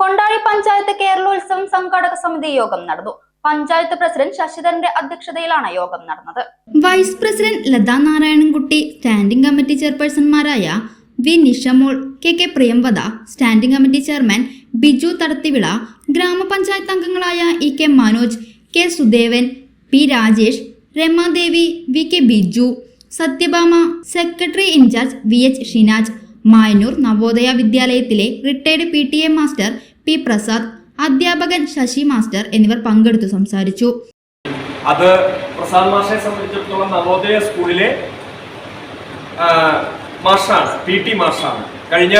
കൊണ്ടാഴി പഞ്ചായത്ത് കേരളോത്സവം സംഘാടക സമിതി യോഗം നടന്നു. പഞ്ചായത്ത് പ്രസിഡന്റ് ശശിധരന്റെ അധ്യക്ഷതയിലാണ് യോഗം നടന്നത്. Vice president Latha Narayanankutty standing committee ചെയർപേഴ്സൺമാരായ V Nishamol K K Priyamvada standing committee chairman Biju Thadathivila ഗ്രാമപഞ്ചായത്ത് അംഗങ്ങളായ E K Manoj K Sudevan P Rajesh Ramadevi V K Biju Sathyabhama secretary in charge V H Shinaj Mayanoor Navodaya വിദ്യാലയത്തിലെ retired P T A master P Prasad അധ്യാപകൻ Sasi master എന്നിവർ പങ്കെടുത്തു സംസാരിച്ചു. അത് പ്രസാദ് മാഷെ സംബന്ധിച്ചിടത്തോളം നവോദയ സ്കൂളിലെ മാഷാണ് പി ടി മാഷാണ്. കഴിഞ്ഞ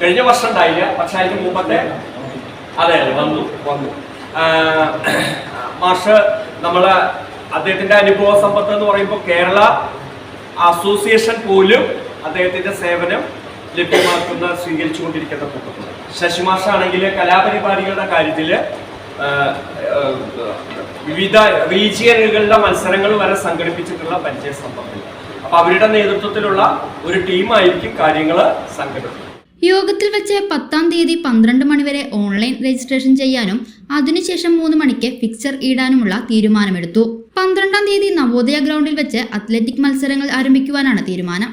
കഴിഞ്ഞ വർഷം ഉണ്ടായില്ല പക്ഷെ അതിന് മുമ്പത്തെ അതെ അതെ വന്നു വന്നു. മാഷ് നമ്മളെ അദ്ദേഹത്തിന്റെ അനുഭവ സമ്പത്ത് എന്ന് പറയുമ്പോൾ കേരള അസോസിയേഷൻ പോലും അദ്ദേഹത്തിന്റെ സേവനം ലഭ്യമാക്കുന്ന സ്വീകരിച്ചുകൊണ്ടിരിക്കുന്ന കൂട്ടത്തിൽ ശശിമാസാണെങ്കിൽ കലാപരിപാടികളുടെ കാര്യത്തിൽ വിവിധ റീജിയനുകളുടെ മത്സരങ്ങൾ വരെ സംഘടിപ്പിച്ചിട്ടുള്ള പരിചയ സമ്പത്തിൽ അപ്പൊ അവരുടെ നേതൃത്വത്തിലുള്ള ഒരു ടീമായിരിക്കും കാര്യങ്ങൾ സംഘടിപ്പിക്കുന്നത്. യോഗത്തിൽ വെച്ച് പത്താം തീയതി പന്ത്രണ്ട് മണിവരെ ഓൺലൈൻ രജിസ്ട്രേഷൻ ചെയ്യാനും അതിനുശേഷം മൂന്ന് മണിക്ക് ഫിക്സർ ഇടാനുമുള്ള തീരുമാനമെടുത്തു. പന്ത്രണ്ടാം തീയതി നവോദയ ഗ്രൗണ്ടിൽ വെച്ച് അത്ലറ്റിക് മത്സരങ്ങൾ ആരംഭിക്കുവാനാണ് തീരുമാനം.